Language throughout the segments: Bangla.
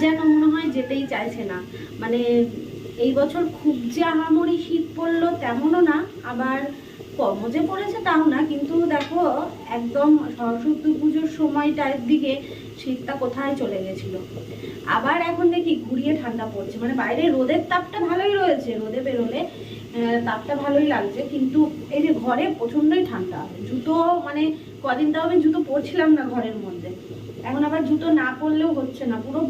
যেন মনে হয় যেতেই চাইছে না। মানে এই বছর খুব যে আহামরি শীত পড়ল তেমনও না, আবার কম যে পড়েছে তাও না, কিন্তু দেখো একদম সরস্বতী পুজোর সময়টার দিকে শীতটা কোথায় চলে গেছিল। আবার এখন দেখি ঘুরিয়ে ঠান্ডা পড়ছে মানে বাইরে রোদের তাপটা ভালোই রয়েছে, রোদে বেরোলে তাপটা ভালোই লাগছে, কিন্তু এই যে ঘরে প্রচণ্ডই ঠান্ডা, জুতো মানে কদিন তাও আমি জুতো পরছিলাম না ঘরের মধ্যে, এখন আবার জুতো না পরলেও হচ্ছে না, পুরো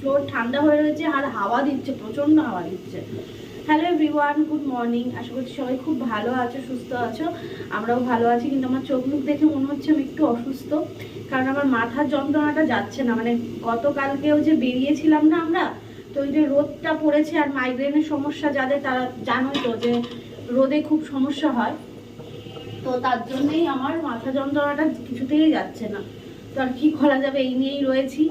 ফ্লোর ঠান্ডা হয়ে রয়েছে আর হাওয়া দিচ্ছে প্রচণ্ড হাওয়া দিচ্ছে। হ্যালো এভরিওয়ান গুড মর্নিং আশা করছি সবাই খুব ভালো আছো, সুস্থ আছো। আমরাও ভালো আছি, কিন্তু আমার চোখ মুখ দেখে মনে হচ্ছে আমি একটু অসুস্থ। কারণ আমার মাথার যন্ত্রণাটা যাচ্ছে না। মানে গতকালকেও যে বেরিয়েছিলাম না আমরা, তো ওই যে রোদটা পড়েছে আর মাইগ্রেনের সমস্যা যাদের, তারা জানোই তো যে রোদে খুব সমস্যা হয়। তো তার জন্যই আমার মাথা যন্ত্রণাটা কিছুতেই যাচ্ছে না। তো আর কী করা যাবে? এই নিয়েই রয়েছি।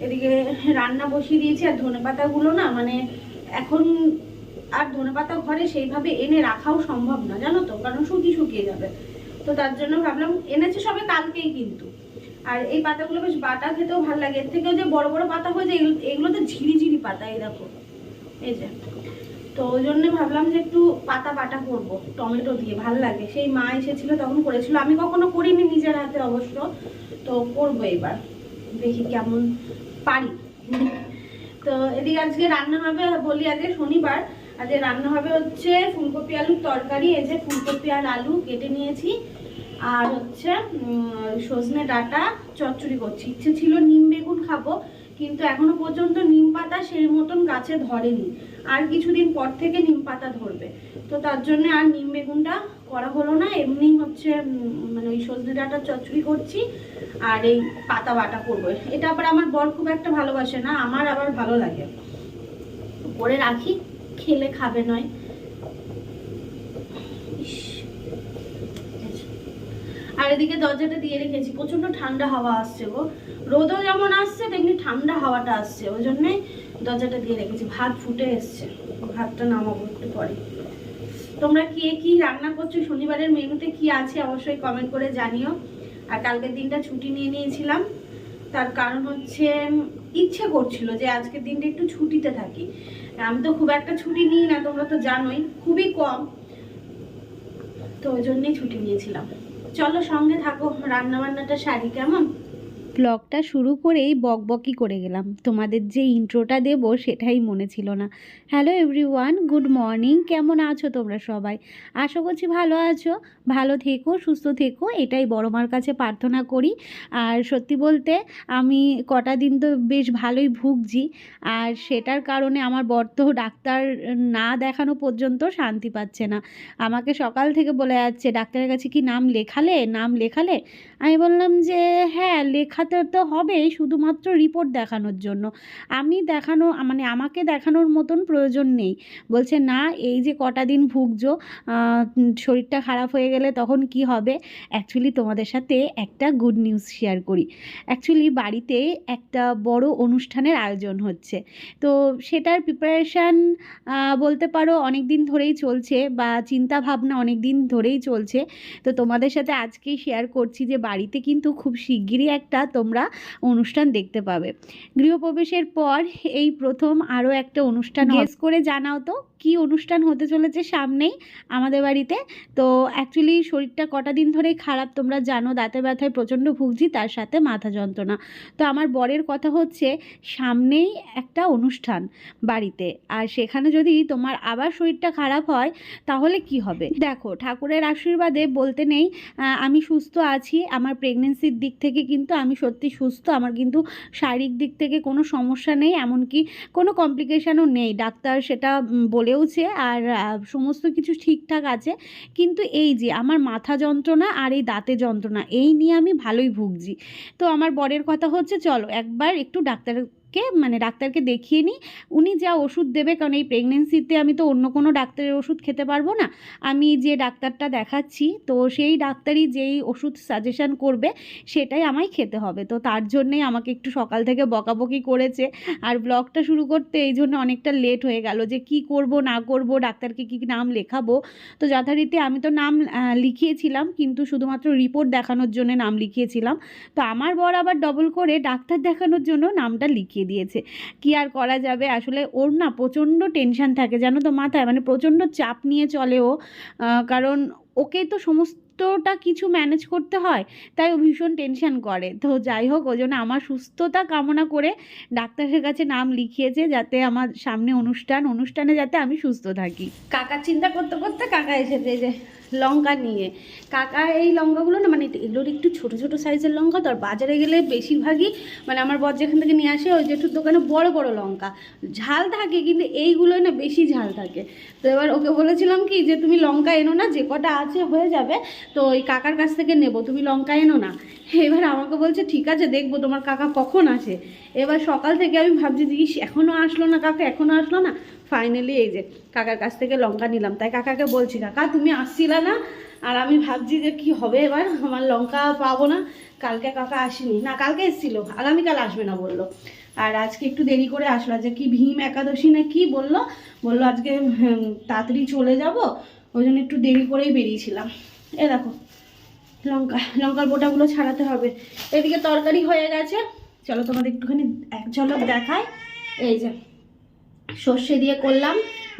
এদিকে রান্না বসিয়ে দিয়েছি আর ধনে পাতাগুলো না মানে এখন আর ধনে পাতা ঘরে সেইভাবে এনে রাখাও সম্ভব না, জানো তো? কারণ শুকিয়ে শুকিয়ে যাবে। তো তার জন্য ভাবলাম এনেছে সবে কালকেই কিন্তু। আর এই পাতাগুলো বেশ বাটা খেতেও ভালো লাগে। এর থেকেও যে বড় বড় পাতা হয়ে যায়, এগুলো তো ঝিরি ঝিরি পাতা, এই দেখো। এই যে। তো ওই জন্য ভাবলাম যে একটু পাতা বাটা করব, টমেটো দিয়ে, ভালো লাগে। সেই মা এসেছিল তখন করেছিল। আমি কখনো করিনি নিজের হাতে অবশ্য। তো করব এবার। দেখি কেমন পারি। তো এদিকে আজকে রান্না হবে বলি আজকে শনিবার। আজকে রান্না হবে হচ্ছে ফুলকপি আলুর তরকারি, এই যে ফুলকপি আর আলু কেটে নিয়েছি। আর হচ্ছে সজনে ডাটা চচ্চড়ি করছি। ইচ্ছে ছিল নিম বেগুন খাব, কিন্তু এখনও পর্যন্ত নিম পাতা সেই মতন গাছে ধরেনি। আর কিছুদিন পর থেকে নিম পাতা ধরবে। তো তার জন্য আর নিম বেগুনটা করা হলো না। এমনি হচ্ছে মানে ওই সজনে ডাঁটার চচ্চড়ি করছি। আর এই পাতা বাটা করব। এটা আবার আমার বর খুব একটা ভালোবাসে না, আমার আবার ভালো লাগে। করে রাখি, খেলে খাবে নয়। আর এদিকে দরজাটা দিয়ে রেখেছি প্রচণ্ড ঠান্ডা হাওয়া আসছে গো। রোদও যেমন আসছে, তেমনি ঠান্ডা হাওয়াটা আসছে। ওই জন্যই দরজাটা দিয়ে রেখেছি, ভাত ফুটে এসছে। ভাতটা নামাবো একটু পরে। তোমরা কে কি রান্না করছ? শনিবারের মেনুতে কি আছে? অবশ্যই কমেন্ট করে জানিও। আর কালকের দিনটা ছুটি নিয়ে নিয়েছিলাম। তার কারণ হচ্ছে, ইচ্ছে করছিল যে আজকের দিনটা একটু ছুটিতে থাকি। আমি তো খুব একটা ছুটি নিই না, তোমরা তো জানোই, খুবই কম। তো ওই জন্যই ছুটি নিয়েছিলাম। চলো সঙ্গে থাকো, রান্নাবান্নাটা শাড়ি সারি, কেমন? ব্লগটা শুরু করেই বকবকি করে গেলাম। তোমাদের যে ইন্ট্রোটা দেব সেটাই মনে ছিল না। Hello everyone, good morning. কেমন আছো তোমরা সবাই? আশা করছি ভালো আছো। ভালো থেকো, সুস্থ থেকো। এটাই বড় মার কাছে প্রার্থনা করি। আর সত্যি বলতে, আমি কটা দিন তো বেশ ভালোই ভুগছি। আর সেটার কারণে আমার বর্ত ডাক্তার না দেখানো পর্যন্ত শান্তি পাচ্ছে না। আমাকে সকাল থেকে বলে যাচ্ছে, ডাক্তারের কাছে কি নাম লেখালে? নাম লেখালে? আমি বললাম যে হ্যাঁ লেখাতে তো হবে শুধুমাত্র রিপোর্ট দেখানোর জন্য। আমি দেখানো মানে আমাকে দেখানোর মতন প্রয়োজন নেই। বলছে, না, এই যে কটা দিন ভুগছো শরীরটা খারাপ হয়ে গেলে তখন কি হবে? অ্যাকচুয়ালি তোমাদের সাথে একটা গুড নিউজ শেয়ার করি। অ্যাকচুয়ালি বাড়িতে একটা বড় অনুষ্ঠানের আয়োজন হচ্ছে। তো সেটার প্রিপারেশান বলতে পারো অনেক দিন ধরেই চলছে বা চিন্তা ভাবনা অনেক দিন ধরেই চলছে। তো তোমাদের সাথে আজকেই শেয়ার করছি যে বাড়িতে কিন্তু খুব শিগগিরই একটা তোমরা অনুষ্ঠান দেখতে পাবে। গৃহপ্রবেশের পর এই প্রথম আরও একটা অনুষ্ঠান গেস করে জানাও তো। কি অনুষ্ঠান হতে চলেছে সামনেই আমাদের বাড়িতে। তো অ্যাকচুয়ালি শরীরটা কটা দিন ধরেই খারাপ তোমরা জানো দাঁতে ব্যথায় প্রচণ্ড ভুগছি তার সাথে মাথা যন্ত্রণা। তো আমার বরের কথা হচ্ছে সামনেই একটা অনুষ্ঠান বাড়িতে। আর সেখানে যদি তোমার আবার শরীরটা খারাপ হয় তাহলে কি হবে? দেখো ঠাকুরের আশীর্বাদে বলতে নেই আমি সুস্থ আছি আমার প্রেগনেন্সির দিক থেকে কিন্তু আমি সত্যি সুস্থ আমার কিন্তু শারীরিক দিক থেকে কোনো সমস্যা নেই এমনকি কোনো কমপ্লিকেশানও নেই। ডাক্তার সেটা উম, বলেওছে আর সমস্ত কিছু ঠিকঠাক আছে। কিন্তু এই যে আমার মাথা যন্ত্রণা আর এই দাঁতে যন্ত্রণা, এই নিয়ে আমি ভালোই ভুগছি। তো আমার বরের কথা হচ্ছে, চলো একবার একটু ডাক্তারকে মানে ডাক্তারকে দেখিয়ে নিই। উনি যা ওষুধ দেবে, কারণ এই প্রেগনেন্সিতে আমি তো অন্য কোনো ডাক্তারের ওষুধ খেতে পারব না। আমি যে ডাক্তারটা দেখাচ্ছি, তো সেই ডাক্তারই যেই ওষুধ সাজেশন করবে, সেটাই আমায় খেতে হবে। তো তার জন্যেই আমাকে একটু সকাল থেকে বকাবকি করেছে। আর ব্লগটা শুরু করতে এই জন্য অনেকটা লেট হয়ে গেল যে কি করব, না করব, ডাক্তারকে কী নাম লেখাবো। তো যথারীতি আমি তো নাম লিখিয়েছিলাম, কিন্তু শুধুমাত্র রিপোর্ট দেখানোর জন্য নাম লিখিয়েছিলাম। তো আমার বর আবার ডবল করে ডাক্তার দেখানোর জন্য নামটা লিখিয়ে দিয়েছে। কি আর করা যাবে? আসলে ওর না প্রচণ্ড টেনশান থাকে, জানো তো মাথায়? মানে প্রচণ্ড চাপ নিয়ে চলে ও। কারণ ওকে তো সমস্তটা কিছু ম্যানেজ করতে হয়, তাই ও ভীষণ টেনশন করে। তো যাই হোক, ওই জন্য আমার সুস্থতা কামনা করে ডাক্তারের কাছে নাম লিখিয়েছে যাতে আমার সামনে অনুষ্ঠান, অনুষ্ঠানে যাতে আমি সুস্থ থাকি। কাকা চিন্তা করতে করতে কাকা এসেছে যে লঙ্কা নিয়ে। কাকা এই লঙ্কাগুলো না মানে এগুলোর একটু ছোট ছোট সাইজের লঙ্কা, তো আর বাজারে গেলে বেশিরভাগই মানে আমার বর যেখান থেকে নিয়ে আসে, ওই জেঠুর দোকানে বড় বড় লঙ্কা। ঝাল থাকে, কিন্তু এইগুলোই না বেশি ঝাল থাকে। তো এবার ওকে বলেছিলাম কি, যে তুমি লঙ্কা এনো না, যে কটা আছে হয়ে যাবে তো ওই কাকার কাছ থেকে নেব, তুমি লঙ্কা এনো না। এবার আমাকে বলছে, ঠিক আছে, দেখব তোমার কাকা কখন আসে। এবার সকাল থেকে আমি ভাবছি, ইস এখনও আসলো না কাকা এখনও আসলো না? ফাইনালি এই যে, কাকার কাছ থেকে লঙ্কা নিলাম। তাই কাকাকে বলছি, কাকা, তুমি আসছিলে না? আর আমি ভাবছি যে, কি হবে এবার? আমার লঙ্কা পাবো না। কালকে কাকা আসেনি। না, কালকে এসেছিল। আগামীকাল আসবে না, বলল। আর আজকে একটু দেরি করে আসলো। যে, কি ভীম একাদশী না কি? বলল। বলল, আজকে তাড়াতাড়ি চলে যাব। ওই জন্য একটু দেরি করেই বেরিয়েছিলাম। এ দেখো, লঙ্কা, লঙ্কার বোটাগুলো ছাড়াতে হবে। এদিকে তরকারি হয়ে গেছে। চলো তোমাদের একটুখানি এক ঝলক দেখায় এই যে, সর্ষে দিয়ে করলাম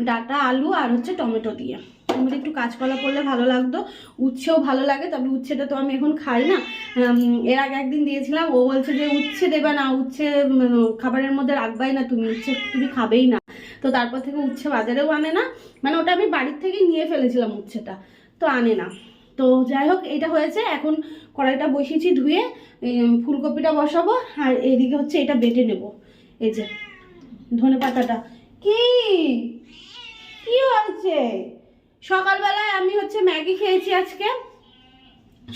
ডাটা, আলু আর হচ্ছে টমেটো দিয়ে। টমেটো একটু কাঁচকলা করলে ভালো লাগতো। উচ্ছেও ভালো লাগে, তবে উচ্ছেটা তো আমি এখন খাই না। এর আগে একদিন দিয়েছিলাম, ও বলছে যে উচ্ছে দেবে না, উচ্ছে খাবারের মধ্যে রাখবাই না তুমি, উচ্ছে তুমি খাবেই না। তো তারপর থেকে উচ্ছে বাজারেও আনে না। মানে ওটা আমি বাড়ির থেকে নিয়ে ফেলেছিলাম উচ্ছেটা, তো আনে না। তো যাই হোক, এটা হয়েছে। এখন কড়াইটা বসিয়েছি ধুয়ে ফুলকপিটা বসাবো, আর এইদিকে হচ্ছে এটা বেটে নেব। এই যে, ধনে পাতাটা। কি? কি হয়েছে? সকালবেলায় আমি হচ্ছে ম্যাগি খেয়েছি আজকে।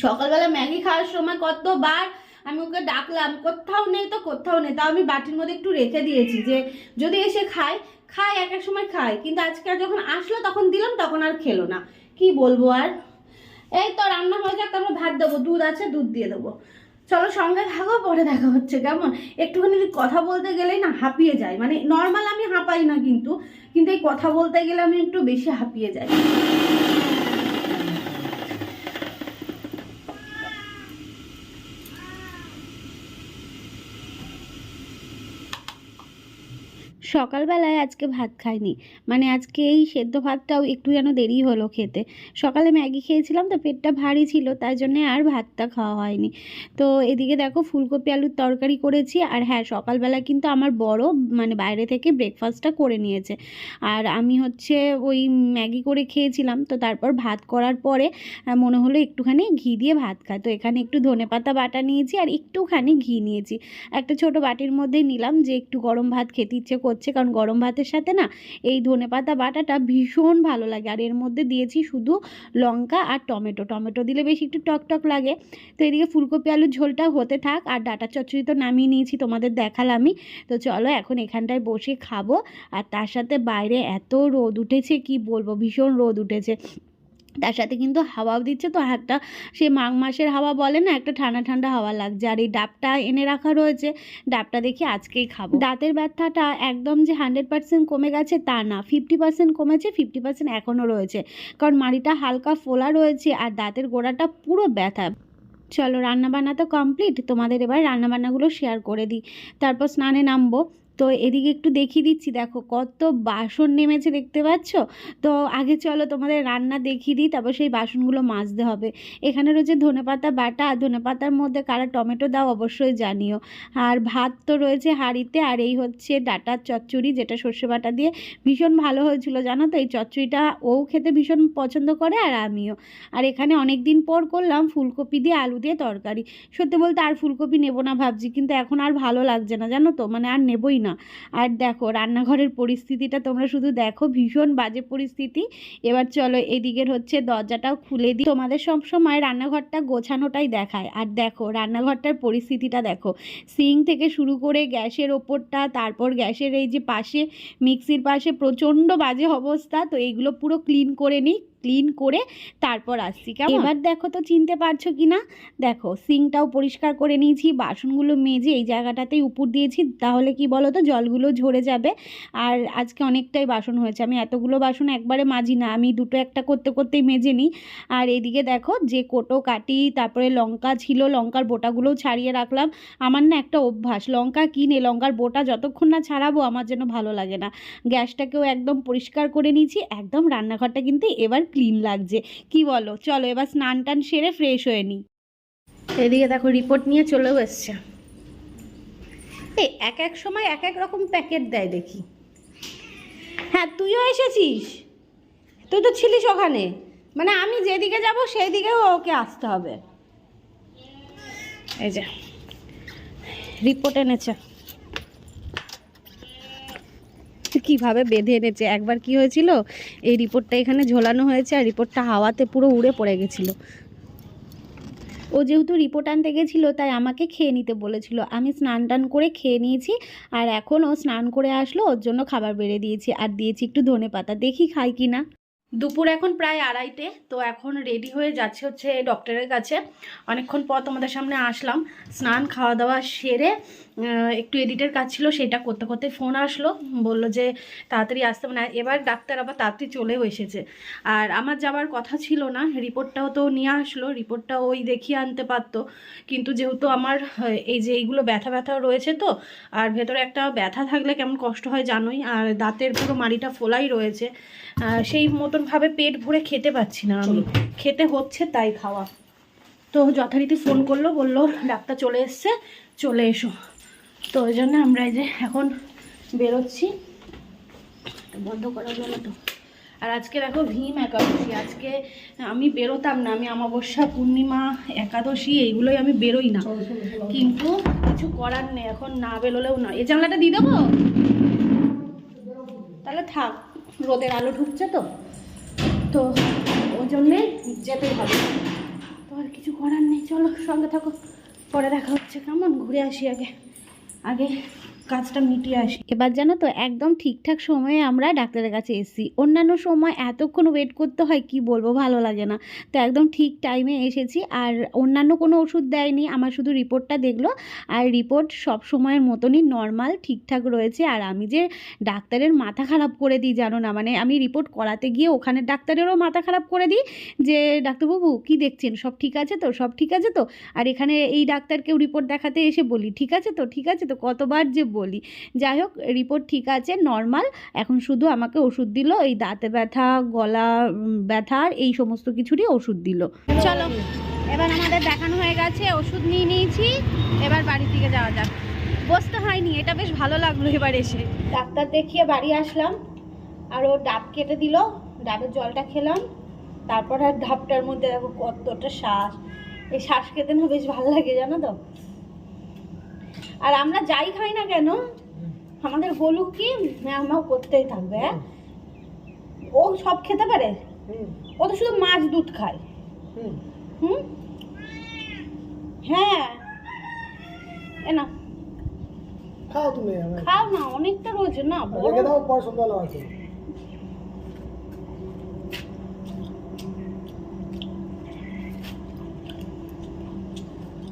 সকালবেলা ম্যাগি খাওয়ার সময় কতবার আমি ওকে ডাকলাম, কোথাও নেই তো, কোথাও নেই? তাও আমি বাটির মধ্যে একটু রেখে দিয়েছি যে, যদি এসে খায় খায় এক এক সময় খায়। কিন্তু আজকে যখন আসলো, তখন দিলাম, তখন আর খেলো না। কি বলব আর? এই তো রান্না হয়ে যাক, তারপর ভাত দেবো, দুধ আছে, দুধ দিয়ে দেবো। চলো সঙ্গে থাকো, পরে দেখা হচ্ছে, কেমন? একটুখানি যদি কথা বলতে গেলেই না হাঁপিয়ে যাই মানে নর্মাল আমি হাঁপাই না কিন্তু কিন্তু এই কথা বলতে গেলে আমি একটু বেশি হাঁপিয়ে যাই। সকালবেলায় আজকে ভাত খাইনি। মানে আজকে এই সেদ্ধ ভাতটাও একটু যেন দেরি হলো খেতে। সকালে ম্যাগি খেয়েছিলাম তো পেটটা ভারী ছিল, তাই জন্যে আর ভাতটা খাওয়া হয়নি। তো এদিকে দেখো ফুলকপি আলুর তরকারি করেছি, আর হ্যাঁ সকালবেলা কিন্তু আমার বড় মানে বাইরে থেকে ব্রেকফাস্টটা করে নিয়েছে। আর আমি হচ্ছে ওই ম্যাগি করে খেয়েছিলাম, তো তারপর ভাত করার পরে মনে হলো একটুখানি ঘি দিয়ে ভাত খায় তো এখানে একটু ধনেপাতা বাটা নিয়েছি, আর একটুখানি ঘি নিয়েছি। একটা ছোট বাটির মধ্যে নিলাম যে একটু গরম ভাত খেতে ইচ্ছে করছে কারণ গরম ভাতের সাথে না এই ধনে পাতা, বাটাটা ভীষণ ভালো লাগে। আর এর মধ্যে দিয়েছি শুধু লঙ্কা আর টমেটো। টমেটো দিলে বেশি একটু টক টক লাগে। তো এদিকে ফুলকপি আলুর ঝোলটা হতে থাক। আর ডাটা চচ্চড়ি তো নামিয়ে নিয়েছি, তোমাদের দেখালামই। তো চলো এখন এখানটায় বসে খাব। আর তার সাথে বাইরে এত রোদ উঠেছে, কি বলব? ভীষণ রোদ উঠেছে। তার সাথে কিন্তু হাওয়াও দিচ্ছে। তো একটা, সে মাঘ মাসের হাওয়া বলে না, একটা ঠান্ডা ঠান্ডা হাওয়া লাগছে। আর এই ডাবটা এনে রাখা রয়েছে। ডাবটা দেখি আজকেই খাব। দাঁতের ব্যথাটা একদম যে হান্ড্রেড পার্সেন্ট কমে গেছে তা না। ফিফটি পার্সেন্ট কমেছে, ফিফটি পার্সেন্ট এখনও রয়েছে। কারণ মাড়িটা হালকা ফোলা রয়েছে আর দাঁতের গোড়াটা পুরো ব্যথা। চলো রান্নাবান্না তো কমপ্লিট। তোমাদের এবার রান্নাবান্নাগুলো শেয়ার করে দিই। তারপর স্নানে নামবো। তো এদিকে একটু দেখিয়ে দিচ্ছি। দেখো কত বাসন নেমেছে দেখতে পাচ্ছ? তো আগে চলো তোমাদের রান্না দেখিয়ে দিই, তারপর সেই বাসনগুলো মাজতে হবে। এখানে রয়েছে ধনেপাতা বাটা, আর ধনেপাতার মধ্যে কারা টমেটো দাও অবশ্যই জানিও। আর ভাত তো রয়েছে হাঁড়িতে, আর এই হচ্ছে ডাটার চচ্চড়ি, যেটা সর্ষে বাটা দিয়ে ভীষণ ভালো হয়েছিল, জানো তো? এই চচ্চড়িটা ও খেতে ভীষণ পছন্দ করে, আর আমিও। আর এখানে অনেক দিন পর করলাম ফুলকপি দিয়ে আলু দিয়ে তরকারি। সত্যি বলতে আর ফুলকপি নেব না ভাবছি, কিন্তু এখন আর ভালো লাগছে না, জানো তো? মানে আর নেবই না। আর দেখো, রান্নাঘরের পরিস্থিতিটা তোমরা শুধু দেখো, ভীষণ বাজে পরিস্থিতি। এবার চলো, এদিকের হচ্ছে দরজাটাও খুলে দিই। তোমাদের সব সময় রান্নাঘরটা গোছানোটাই দেখায়। আর দেখো, রান্নাঘরটার পরিস্থিতিটা দেখো। সিং থেকে শুরু করে গ্যাসের ওপরটা, তারপর গ্যাসের এই যে পাশে, মিক্সির পাশে প্রচণ্ড বাজে অবস্থা। তো এইগুলো পুরো ক্লিন করে নিই। ক্লিন করে তারপর আসছি, কেমন? এবার দেখো তো চিনতে পারছ কি না দেখো সিঙ্কটাও পরিষ্কার করে নিয়েছি, বাসনগুলো মেজে এই জায়গাটাতেই উপর দিয়েছি, তাহলে কি বলো তো জলগুলো ঝরে যাবে। আর আজকে অনেকটাই বাসন হয়েছে, আমি এতগুলো বাসন একবারে মাজি না, আমি দুটো একটা করতে করতেই মেজে নিই। আর এদিকে দেখো, যে কোটো কাটি, তারপরে লঙ্কা ছিল, লঙ্কার বোটাগুলোও ছাড়িয়ে রাখলাম। আমার না একটা অভ্যাস, লঙ্কা কিনে, লঙ্কার বোটা যতক্ষণ না ছাড়াবো, আমার যেন ভালো লাগে না। গ্যাসটাকেও একদম পরিষ্কার করে নিয়েছি, একদম রান্নাঘরটা কিন্তু এবার ক্লিন লাগছে। কি বলো? চলো, এবার স্নান টান সেরে ফ্রেশ হয়ে নিই এদিকে দেখো রিপোর্ট নিয়ে চলেও এসছে। এই এক এক সময় এক এক রকম প্যাকেট দেয় দেখি। হ্যাঁ তুইও এসেছিস? তুই তো ছিলিস ওখানে। মানে আমি যেদিকে যাব সেই দিকেও ওকে আসতে হবে। এই যে রিপোর্ট এনেছে। কীভাবে বেঁধে এনেছে? একবার কি হয়েছিল? এই রিপোর্টটা এখানে ঝোলানো হয়েছে আর রিপোর্টটা হাওয়াতে পুরো উড়ে পড়ে গেছিল। ও যেহেতু রিপোর্ট আনতে গেছিল, তাই আমাকে খেয়ে নিতে বলেছিল। আমি স্নান টান করে খেয়ে নিয়েছি আর এখন ও স্নান করে আসলো, ওর জন্য খাবার বেড়ে দিয়েছি আর দিয়েছি একটু ধনে পাতা। দেখি খাই কি না। দুপুর এখন প্রায় আড়াইটে, তো এখন রেডি হয়ে যাচ্ছে হচ্ছে ডক্টরের কাছে। অনেকক্ষণ পর তোমাদের সামনে আসলাম। স্নান, খাওয়া দাওয়া সেরে একটু এডিটের কাজ ছিল সেটা করতে করতে ফোন আসলো বলল যে তাড়াতাড়ি আসতে মানে এবার ডাক্তার আবার তাড়াতাড়ি চলেও এসেছে। আর আমার যাবার কথা ছিল না রিপোর্টটাও তো নিয়ে আসলো রিপোর্টটা ওই দেখিয়ে আনতে পারতো। কিন্তু যেহেতু আমার এই যে এইগুলো ব্যথা ব্যথা রয়েছে তো আর ভেতরে একটা ব্যথা থাকলে কেমন কষ্ট হয় জানোই আর দাঁতের পুরো মাড়িটা ফোলাই রয়েছে সেই মতনভাবে পেট ভরে খেতে পাচ্ছি না আমি। খেতে হচ্ছে তাই খাওয়া। তো যথারীতি ফোন করল বলল ডাক্তার চলে এসছে চলে এসো। তো ওই জন্য আমরা এই যে এখন বেরোচ্ছি। বন্ধ করার জন্য তো। আর আজকে দেখো ভীম একাদশী। আজকে আমি বেরোতাম না, আমি অমাবস্যা, পূর্ণিমা, একাদশী, এইগুলোই আমি বেরোই না। কিন্তু কিছু করার নেই, এখন না বেরোলেও না। এই জানলাটা দিয়ে দেবো? তাহলে থাক, রোদের আলো ঢুকছে তো। তো ওই জন্যে যেতেই হবে। তো আর কিছু করার নেই, চলো সঙ্গে থাকো। পরে দেখা হচ্ছে, কেমন? ঘুরে আসি আগে। আগে কাজটা মিটিয়ে আসি। এবার জানো তো, একদম ঠিকঠাক সময়ে আমরা ডাক্তারের কাছে এসেছি। অন্যান্য সময় এতক্ষণ ওয়েট করতে হয়, কি বলব, ভালো লাগে না। তো একদম ঠিক টাইমে এসেছি আর অন্যান্য কোনো ওষুধ দেয়নি, আমার শুধু রিপোর্টটা দেখল। আর রিপোর্ট সব সময়ের মতনই নর্মাল ঠিকঠাক রয়েছে। আর আমি যে ডাক্তারের মাথা খারাপ করে দিই, জানো না মানে আমি রিপোর্ট করাতে গিয়ে ওখানে ডাক্তারেরও মাথা খারাপ করে দিই যে, ডাক্তারবাবু, কি দেখছেন? সব ঠিক আছে তো? সব ঠিক আছে তো? আর এখানে এই ডাক্তারকেও রিপোর্ট দেখাতে এসে বলি, ঠিক আছে তো? ঠিক আছে তো? কতবার যে বলি। যাই হোক রিপোর্ট ঠিক আছে নর্মাল এখন শুধু আমাকে ওষুধ দিল, এই দাঁতে ব্যথা, গলা ব্যথা এই সমস্ত কিছুরই ওষুধ দিল। চলো, এবার আমাদের দেখানো হয়ে গেছে, ওষুধ নিয়ে নিয়েছি, এবার বাড়ির দিকে যাওয়া যাক। বসতে হয়নি, এটা বেশ ভালো লাগল এবার এসে। ডাক্তার দেখিয়ে বাড়ি আসলাম, আর ও ডাব কেটে দিল, ডাবের জলটা খেলাম, তারপর আর ডাবটার মধ্যে দেখো কতটা শ্বাস। এই শ্বাস খেতে না বেশ ভালো লাগে, জানো তো? আর আমরা যাই খাই না কেন আমাদের গোলু কি ম্যাও করতেই থাকবে হ্যাঁ? ও সব খেতে পারে? ও তো শুধু মাছ দুধ খায়। হুম। হ্যাঁ। এ না। খাও তুমি খাও না অনেকটা রয়েছে না বড়। রেখে দাও পর সন্ধ্যাবেলা আছে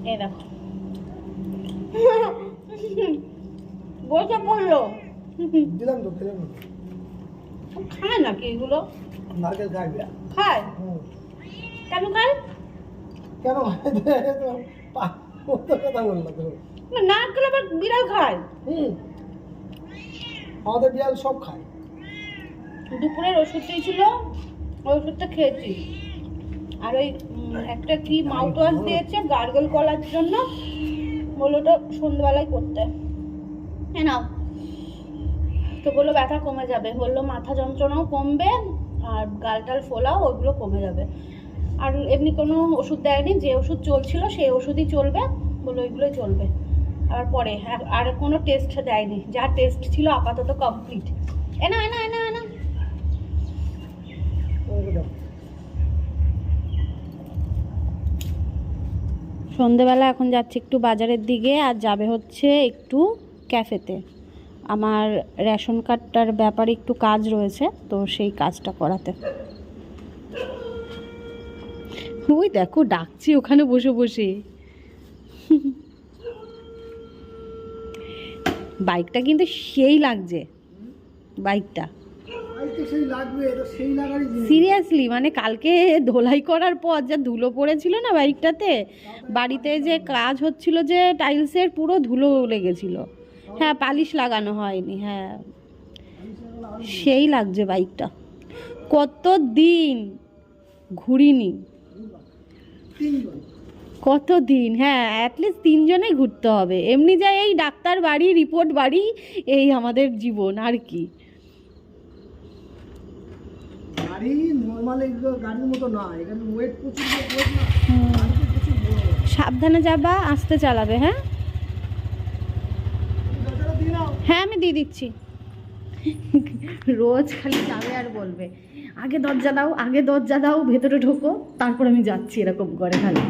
এই দেখো বইটা পড়ল দিলাম তো খেলাম না খায় নাকি এগুলো? নারকেল খাইবে খায়? কেন খায়? কেন তো পা- কত কথা বলল তো। না, নারকেল আবার বিড়াল খায়? হুম। আমাদের বিড়াল সব খায়। দুপুরের ওষুধ দিয়েছিল ওই ওষুধটা খেয়েছি। আর ওই একটা কি মাউথ ওয়াশ দিয়েছে গার্গল করার জন্য। বলল ওটা সন্ধ্যেবেলায় করতে। হ্যাঁ নাও। বলল ব্যথা কমে যাবে বলল মাথা যন্ত্রণাও কমবে আর গালটাল ফোলাও ওগুলো কমে যাবে। আর এমনি কোনো ওষুধ দেয়নি, যে ওষুধ চলছিল সেই ওষুধই চলবে বলল ওইগুলোই চলবে। আর পরে, আর- কোনো টেস্ট দেয়নি, যা টেস্ট ছিল আপাতত কমপ্লিট এনা এনা এনা এনা। সন্ধেবেলা এখন যাচ্ছে একটু বাজারের দিকে, আর যাবে হচ্ছে একটু ক্যাফেতে আমার রেশন কার্ডটার ব্যাপারে একটু কাজ রয়েছে তো সেই কাজটা করাতে। ওই দেখো ডাকছি ওখানে বসে বসে। বাইকটা কিন্তু সেই লাগছে বাইকটা। সিরিয়াসলি মানে কালকে ধোলাই করার পর যা ধুলো পড়েছিল না বাইকটাতে বাড়িতে যে কাজ হচ্ছিল যে টাইলসের পুরো ধুলো লেগেছিল। হ্যাঁ পালিশ লাগানো হয়নি হ্যাঁ। সেই লাগছে বাইকটা। কত দিন ঘুরিনি। কত দিন হ্যাঁ অ্যাটলিস্ট তিনজনেই ঘুরতে হবে। এমনি যাই এই ডাক্তার বাড়ি রিপোর্ট বাড়ি এই আমাদের জীবন আর কি। সাবধানে যাবা আস্তে চালাবে হ্যাঁ? হ্যাঁ আমি দিয়ে দিচ্ছি। রোজ খালি যাবে আর বলবে, আগে দরজা দাও, আগে দরজা দাও, ভেতরে ঢোকো, তারপর আমি যাচ্ছি, এরকম করে খালি।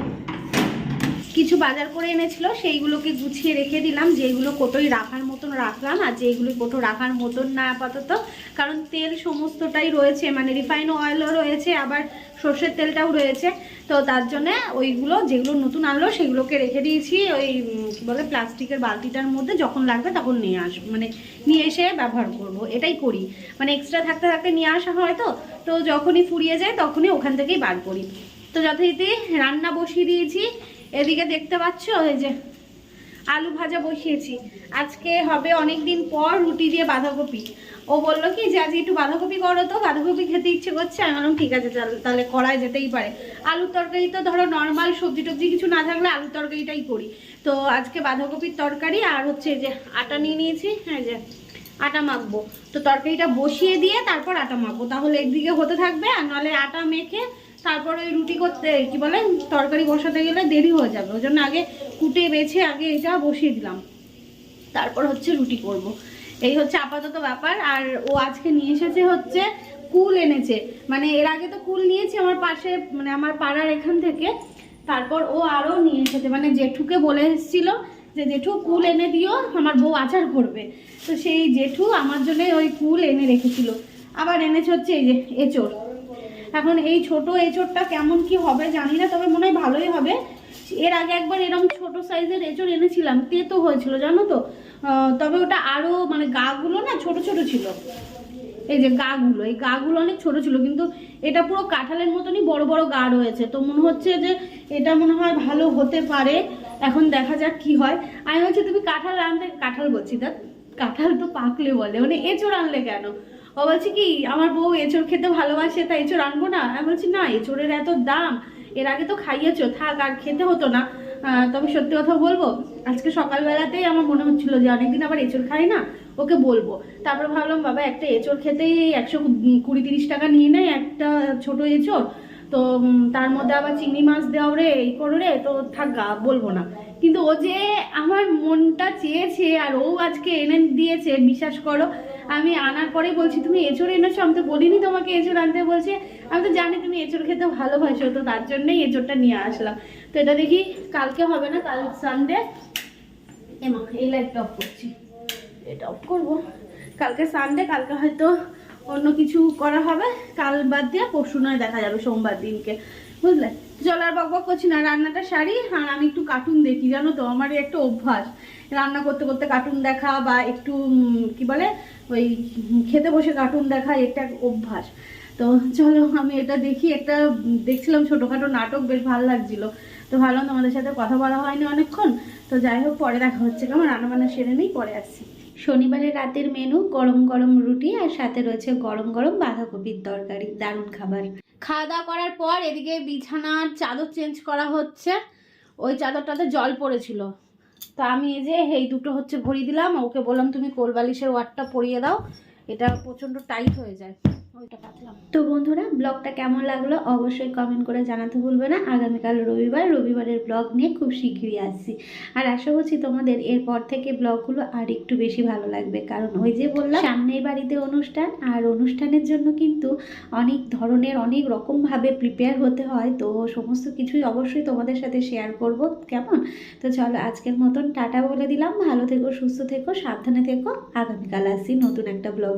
কিছু বাজার করে এনেছিল, সেইগুলোকে গুছিয়ে রেখে দিলাম যেগুলো কোটোই রাখার মতন রাখলাম, আর যেগুলো কোটো রাখার মতন না আপাতত, কারণ তেল সমস্তটাই রয়েছে মানে রিফাইন অয়েলও রয়েছে, আবার সর্ষের তেলটাও রয়েছে, তো তার জন্যে ওইগুলো যেগুলো নতুন আনলো, সেগুলোকে রেখে দিয়েছি, ওই কি বলে, প্লাস্টিকের বালতিটার মধ্যে যখন লাগবে তখন নিয়ে আসব মানে নিয়ে এসে ব্যবহার করব, এটাই করি মানে এক্সট্রা থাকতে থাকতে নিয়ে আসা হয় তো তো যখনই ফুরিয়ে যায় তখনই ওখান থেকেই বার করি, তো যথারীতি রান্না বসিয়ে দিয়েছি এদিকে দেখতে পাচ্ছ? এই যে আলু ভাজা বসিয়েছি। আজকে হবে অনেক দিন পর রুটি দিয়ে বাঁধাকপি। ও বলল কি, যে আজকে একটু বাঁধাকপি করো তো, বাঁধাকপি খেতে ইচ্ছে করছে। আমি বললাম, ঠিক আছে, তাহলে- করাই যেতেই পারে। আলুর তরকারি তো ধরো নর্মাল সবজি টবজি কিছু না থাকলে আলুর তরকারিটাই করি। তো আজকে বাঁধাকপির তরকারি আর হচ্ছে যে আটা নিয়ে নিয়েছি হ্যাঁ যে আটা মাখবো। তো তরকারিটা বসিয়ে দিয়ে তারপর আটা মাখবো। তাহলে একদিকে হতে থাকবে আর নাহলে আটা মেখে তারপর ওই রুটি করতে, কি বলে, তরকারি বসাতে গেলে দেরি হয়ে যাবে। ওই জন্য আগে কুটে বেছে, আগে এটা বসিয়ে দিলাম। তারপর হচ্ছে রুটি করব। এই হচ্ছে আপাতত ব্যাপার। আর ও আজকে নিয়ে এসেছে হচ্ছে কুল এনেছে। মানে এর আগে তো কুল নিয়েছি আমার পাশে মানে আমার পাড়ার এখান থেকে। তারপর ও আরও নিয়ে এসেছে। মানে জেঠুকে বলে এসেছিল যে, জেঠু, কুল এনে দিও, আমার বউ আচার করবে। তো সেই জেঠু আমার জন্য ওই কুল এনে রেখেছিল। আবার এনেছে হচ্ছে এই যে এঁচড়। এখন এই ছোট এঁচড়টা কেমন কি হবে জানি না, তবে মনে হয় ভালোই হবে। এর আগে একবার এরকম ছোট সাইজের এঁচড় এনেছিলাম, তেতো হয়েছিল, জানো তো? তবে ওটা আরও মানে গাগুলো না, ছোট ছোট ছিল। এই যে গাগুলো, এই গাগুলো অনেক ছোট ছিল, কিন্তু এটা পুরো কাঁঠালের মতনই বড় বড় গা রয়েছে। তো মনে হচ্ছে যে এটা মনে হয় ভালো হতে পারে। এখন দেখা যাক কি হয়। আমি বলছি, তুমি কাঁঠাল আনতে, কাঁঠাল বলছি, দেখ, কাঁঠাল তো পাকলে বলে মানে এঁচড় আনলে কেন? ও বলছে কি, আমার বউ এঁচড় খেতে ভালোবাসে, তাই এঁচড় আনব না? আমি বলছি, না, এঁচড়ের এত দাম, এর আগে তো খাইয়েছো, থাক, আর খেতে হতো না। তবে সত্যি কথা বলব, আজকে সকালবেলাতেই আমার মনে হচ্ছিল যে অনেকদিন আবার এঁচড় খাই না, ওকে বলব। তারপর ভাবলাম, বাবা, একটা এঁচড় খেতেই একশো কুড়ি তিরিশ টাকা নিয়ে নেয় একটা ছোট এঁচড়। তো তার মধ্যে আবার চিংড়ি মাছ দেওয়া রে, এই করো রে, তো থাক বলব না। কিন্তু ও যে আমার মনটা চেয়েছে আর ও আজকে এনে দিয়েছে, বিশ্বাস করো, আমি আনার পরেই বলছি, তুমি এঁচড় এনেছো? আমি তো বলিনি তোমাকে এঁচড় আনতে, বলছে, আমি তো জানি তুমি এঁচড় খেতে ভালোবাসো, তো তার জন্যই এঁচড়টা নিয়ে আসলাম। তো এটা দেখি কালকে হবে না, কাল সানডে এমা এই লাইটটা অফ করছি। এটা অফ করব। কালকে সানডে কালকে হয়তো অন্য কিছু করা হবে। কাল বাদ দিয়ে পরশু নয় দেখা যাবে, সোমবার দিনকে। বুঝলে? চল আর বক বক করছি না, রান্নাটা সারি আর আমি একটু কার্টুন দেখি, জানো তো? আমার একটা অভ্যাস। রান্না করতে করতে কার্টুন দেখা বা একটু কি বলে? ওই খেতে বসে কার্টুন দেখা এটা এক অভ্যাস। তো চলো, আমি এটা দেখি, একটা দেখছিলাম ছোটোখাটো নাটক, বেশ ভালো লাগছিল। তো ভাবলাম তোমাদের সাথে কথা বলা হয়নি অনেকক্ষণ। তো যাই হোক, পরে দেখা হচ্ছে। কেমন? রান্না বান্না সেরে নেই, পরে আসছি। শনিবারের রাতের মেনু গরম গরম রুটি আর সাথে রয়েছে গরম গরম বাঁধাকপির তরকারি। দারুণ খাবার। খাওয়া দাওয়া করার পর এদিকে বিছানার চাদর চেঞ্জ করা হচ্ছে। ওই চাদরটাতে জল পড়েছিল। তা আমি এই যে এই দুটো হচ্ছে ভরিয়ে দিলাম। ওকে বললাম, তুমি কোলবালিশের ওয়ারটা পরিয়ে দাও। এটা প্রচণ্ড টাইট হয়ে যায়। তো বন্ধুরা, ব্লগটা কেমন লাগল অবশ্যই কমেন্ট করে জানাতে ভুলবে না। আগামীকাল রবিবার, রবিবারের ব্লগ নিয়ে খুব শীঘ্রই আসছি। আর আশা করছি তোমাদের এরপর থেকে ব্লগগুলো আর একটু বেশি ভালো লাগবে। কারণ ওই যে বললাম সামনেই বাড়িতে অনুষ্ঠান আর অনুষ্ঠানের জন্য কিন্তু অনেক ধরনের, অনেক রকমভাবে প্রিপেয়ার হতে হয়। তো সমস্ত কিছুই অবশ্যই তোমাদের সাথে শেয়ার করব। কেমন? তো চলো আজকের মতন টাটা বলে দিলাম। ভালো থেকো, সুস্থ থেকো, সাবধানে থেকো। আগামীকাল আসছি নতুন একটা ব্লগ